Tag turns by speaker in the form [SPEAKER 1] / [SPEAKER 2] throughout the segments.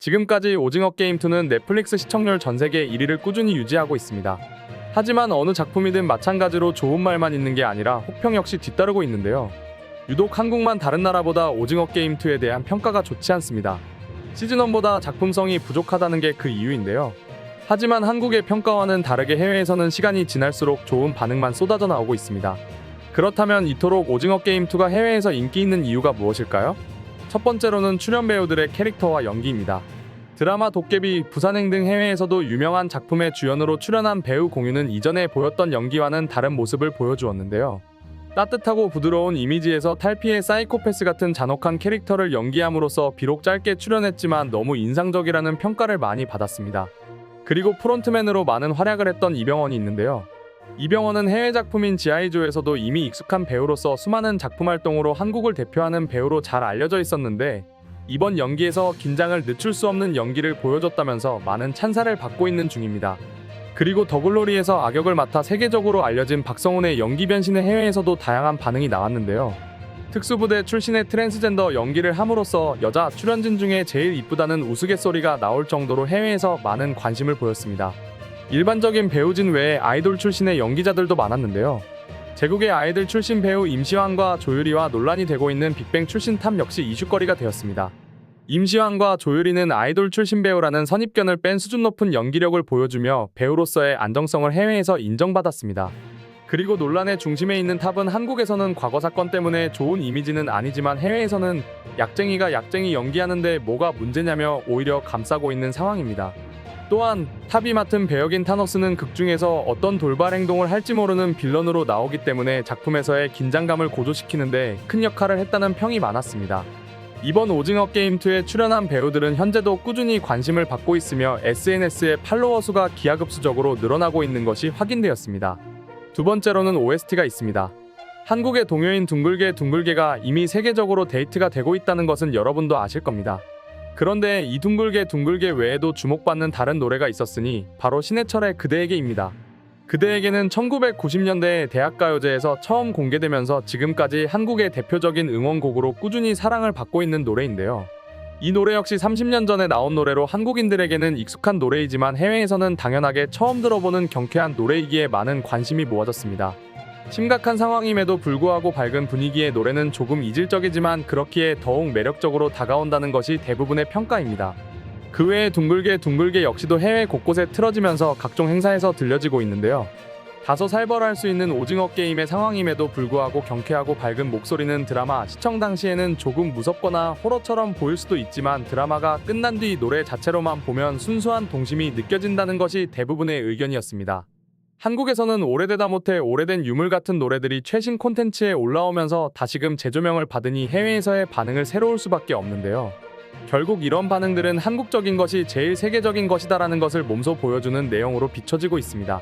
[SPEAKER 1] 지금까지 오징어 게임 2는 넷플릭스 시청률 전 세계 1위를 꾸준히 유지하고 있습니다. 하지만 어느 작품이든 마찬가지로 좋은 말만 있는 게 아니라 혹평 역시 뒤따르고 있는데요. 유독 한국만 다른 나라보다 오징어 게임 2에 대한 평가가 좋지 않습니다. 시즌1보다 작품성이 부족하다는 게 그 이유인데요. 하지만 한국의 평가와는 다르게 해외에서는 시간이 지날수록 좋은 반응만 쏟아져 나오고 있습니다. 그렇다면 이토록 오징어 게임 2가 해외에서 인기 있는 이유가 무엇일까요? 첫 번째로는 출연 배우들의 캐릭터와 연기입니다. 드라마 도깨비, 부산행 등 해외에서도 유명한 작품의 주연으로 출연한 배우 공유는 이전에 보였던 연기와는 다른 모습을 보여주었는데요. 따뜻하고 부드러운 이미지에서 탈피의 사이코패스 같은 잔혹한 캐릭터를 연기함으로써 비록 짧게 출연했지만 너무 인상적이라는 평가를 많이 받았습니다. 그리고 프론트맨으로 많은 활약을 했던 이병헌이 있는데요. 이병헌은 해외 작품인 지아이조에서도 이미 익숙한 배우로서 수많은 작품 활동으로 한국을 대표하는 배우로 잘 알려져 있었는데 이번 연기에서 긴장을 늦출 수 없는 연기를 보여줬다면서 많은 찬사를 받고 있는 중입니다. 그리고 더글로리에서 악역을 맡아 세계적으로 알려진 박성훈의 연기 변신에 해외에서도 다양한 반응이 나왔는데요. 특수부대 출신의 트랜스젠더 연기를 함으로써 여자 출연진 중에 제일 이쁘다는 우스갯소리가 나올 정도로 해외에서 많은 관심을 보였습니다. 일반적인 배우진 외에 아이돌 출신의 연기자들도 많았는데요. 제국의 아이들 출신 배우 임시완과 조유리와 논란이 되고 있는 빅뱅 출신 탑 역시 이슈거리가 되었습니다. 임시완과 조유리는 아이돌 출신 배우라는 선입견을 뺀 수준 높은 연기력을 보여주며 배우로서의 안정성을 해외에서 인정받았습니다. 그리고 논란의 중심에 있는 탑은 한국에서는 과거 사건 때문에 좋은 이미지는 아니지만 해외에서는 약쟁이가 약쟁이 연기하는데 뭐가 문제냐며 오히려 감싸고 있는 상황입니다. 또한 탑이 맡은 배역인 타노스는 극중에서 어떤 돌발 행동을 할지 모르는 빌런으로 나오기 때문에 작품에서의 긴장감을 고조시키는데 큰 역할을 했다는 평이 많았습니다. 이번 오징어 게임 2에 출연한 배우들은 현재도 꾸준히 관심을 받고 있으며 SNS의 팔로워 수가 기하급수적으로 늘어나고 있는 것이 확인되었습니다. 두 번째로는 OST가 있습니다. 한국의 동요인 둥글게 둥글게가 이미 세계적으로 데이트가 되고 있다는 것은 여러분도 아실 겁니다. 그런데 이 둥글게 둥글게 외에도 주목받는 다른 노래가 있었으니 바로 신해철의 그대에게입니다. 그대에게는 1990년대 대학가요제에서 처음 공개되면서 지금까지 한국의 대표적인 응원곡으로 꾸준히 사랑을 받고 있는 노래인데요. 이 노래 역시 30년 전에 나온 노래로 한국인들에게는 익숙한 노래이지만 해외에서는 당연하게 처음 들어보는 경쾌한 노래이기에 많은 관심이 모아졌습니다. 심각한 상황임에도 불구하고 밝은 분위기의 노래는 조금 이질적이지만 그렇기에 더욱 매력적으로 다가온다는 것이 대부분의 평가입니다. 그 외에 둥글게 둥글게 역시도 해외 곳곳에 틀어지면서 각종 행사에서 들려지고 있는데요. 다소 살벌할 수 있는 오징어 게임의 상황임에도 불구하고 경쾌하고 밝은 목소리는 드라마 시청 당시에는 조금 무섭거나 호러처럼 보일 수도 있지만 드라마가 끝난 뒤 노래 자체로만 보면 순수한 동심이 느껴진다는 것이 대부분의 의견이었습니다. 한국에서는 오래되다 못해 오래된 유물 같은 노래들이 최신 콘텐츠에 올라오면서 다시금 재조명을 받으니 해외에서의 반응을 새로울 수밖에 없는데요. 결국 이런 반응들은 한국적인 것이 제일 세계적인 것이다라는 것을 몸소 보여주는 내용으로 비춰지고 있습니다.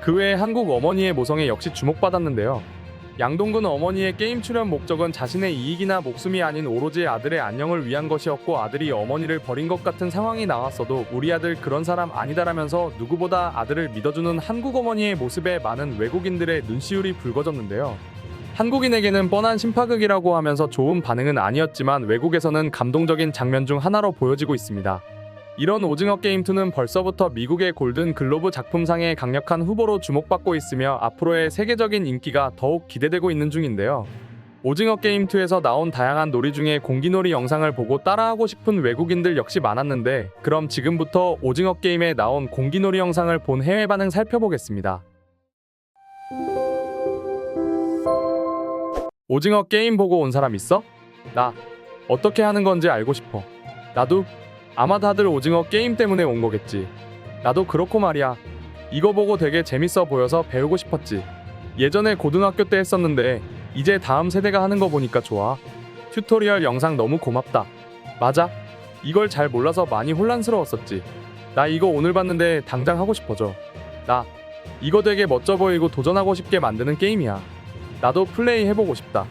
[SPEAKER 1] 그 외에 한국 어머니의 모성에 역시 주목받았는데요. 양동근 어머니의 게임 출연 목적은 자신의 이익이나 목숨이 아닌 오로지 아들의 안녕을 위한 것이었고 아들이 어머니를 버린 것 같은 상황이 나왔어도 우리 아들 그런 사람 아니다라면서 누구보다 아들을 믿어주는 한국 어머니의 모습에 많은 외국인들의 눈시울이 붉어졌는데요. 한국인에게는 뻔한 심파극이라고 하면서 좋은 반응은 아니었지만 외국에서는 감동적인 장면 중 하나로 보여지고 있습니다. 이런 오징어 게임 2는 벌써부터 미국의 골든 글로브 작품상의 강력한 후보로 주목받고 있으며 앞으로의 세계적인 인기가 더욱 기대되고 있는 중인데요. 오징어 게임 2에서 나온 다양한 놀이 중에 공기놀이 영상을 보고 따라하고 싶은 외국인들 역시 많았는데 그럼 지금부터 오징어 게임에 나온 공기놀이 영상을 본 해외 반응 살펴보겠습니다. 오징어 게임 보고 온 사람 있어? 나 어떻게 하는 건지 알고 싶어. 나도 아마 다들 오징어 게임 때문에 온 거겠지. 나도 그렇고 말이야. 이거 보고 되게 재밌어 보여서 배우고 싶었지. 예전에 고등학교 때 했었는데 이제 다음 세대가 하는 거 보니까 좋아. 튜토리얼 영상 너무 고맙다. 맞아. 이걸 잘 몰라서 많이 혼란스러웠었지. 나 이거 오늘 봤는데 당장 하고 싶어져. 나 이거 되게 멋져 보이고 도전하고 싶게 만드는 게임이야. 나도 플레이 해보고 싶다.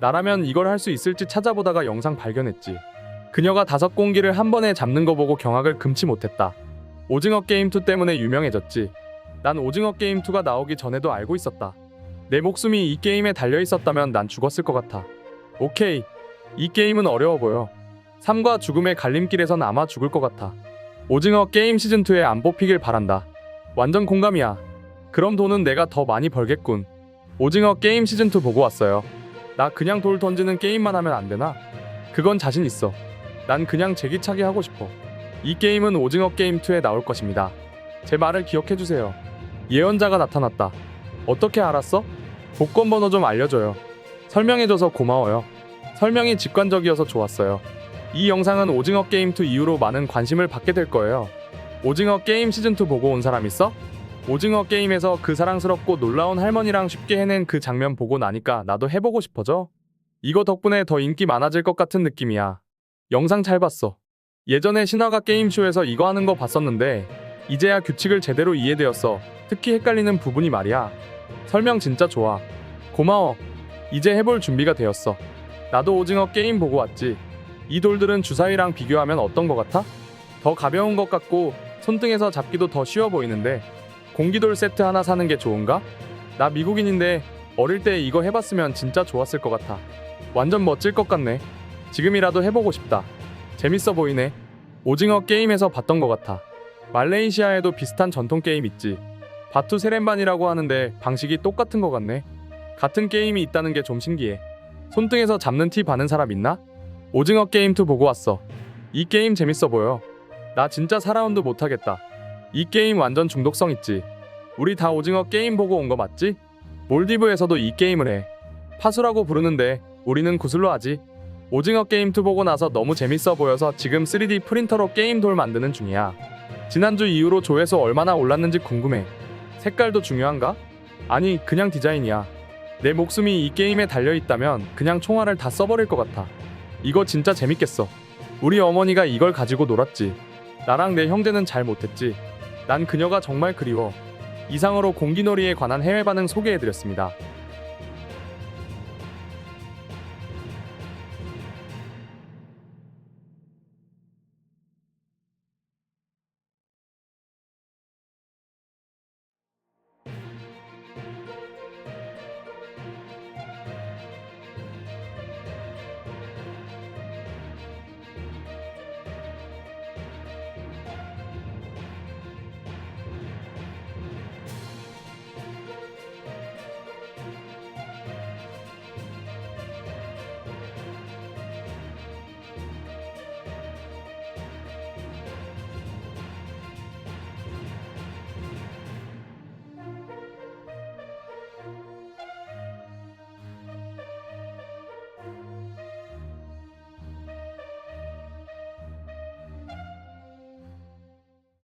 [SPEAKER 1] 나라면 이걸 할 수 있을지 찾아보다가 영상 발견했지. 그녀가 다섯 공기를 한 번에 잡는 거 보고 경악을 금치 못했다. 오징어 게임 2 때문에 유명해졌지. 난 오징어 게임 2가 나오기 전에도 알고 있었다. 내 목숨이 이 게임에 달려 있었다면 난 죽었을 것 같아. 오케이. 이 게임은 어려워 보여. 삶과 죽음의 갈림길에선 아마 죽을 것 같아. 오징어 게임 시즌2에 안 뽑히길 바란다. 완전 공감이야. 그럼 돈은 내가 더 많이 벌겠군. 오징어 게임 시즌2 보고 왔어요. 나 그냥 돌 던지는 게임만 하면 안 되나? 그건 자신 있어. 난 그냥 제기차기 하고 싶어. 이 게임은 오징어 게임 2에 나올 것입니다. 제 말을 기억해 주세요. 예언자가 나타났다. 어떻게 알았어? 복권 번호 좀 알려줘요. 설명해줘서 고마워요. 설명이 직관적이어서 좋았어요. 이 영상은 오징어 게임 2 이후로 많은 관심을 받게 될 거예요. 오징어 게임 시즌 2 보고 온 사람 있어? 오징어 게임에서 그 사랑스럽고 놀라운 할머니랑 쉽게 해낸 그 장면 보고 나니까 나도 해보고 싶어져. 이거 덕분에 더 인기 많아질 것 같은 느낌이야. 영상 잘 봤어. 예전에 신화가 게임쇼에서 이거 하는 거 봤었는데 이제야 규칙을 제대로 이해되었어. 특히 헷갈리는 부분이 말이야. 설명 진짜 좋아. 고마워. 이제 해볼 준비가 되었어. 나도 오징어 게임 보고 왔지. 이 돌들은 주사위랑 비교하면 어떤 것 같아? 더 가벼운 것 같고 손등에서 잡기도 더 쉬워 보이는데 공기돌 세트 하나 사는 게 좋은가? 나 미국인인데 어릴 때 이거 해봤으면 진짜 좋았을 것 같아. 완전 멋질 것 같네. 지금이라도 해보고 싶다. 재밌어 보이네. 오징어 게임에서 봤던 것 같아. 말레이시아에도 비슷한 전통 게임 있지. 바투 세렌반이라고 하는데 방식이 똑같은 것 같네. 같은 게임이 있다는 게 좀 신기해. 손등에서 잡는 티 바는 사람 있나? 오징어 게임 2 보고 왔어. 이 게임 재밌어 보여. 나 진짜 4라운드 못하겠다. 이 게임 완전 중독성 있지. 우리 다 오징어 게임 보고 온 거 맞지? 몰디브에서도 이 게임을 해. 파수라고 부르는데 우리는 구슬로 하지. 오징어 게임 2 보고 나서 너무 재밌어 보여서 지금 3D 프린터로 게임 돌 만드는 중이야. 지난주 이후로 조회수 얼마나 올랐는지 궁금해. 색깔도 중요한가? 아니, 그냥 디자인이야. 내 목숨이 이 게임에 달려 있다면 그냥 총알을 다 써버릴 것 같아. 이거 진짜 재밌겠어. 우리 어머니가 이걸 가지고 놀았지. 나랑 내 형제는 잘 못했지. 난 그녀가 정말 그리워. 이상으로 공기놀이에 관한 해외 반응 소개해드렸습니다.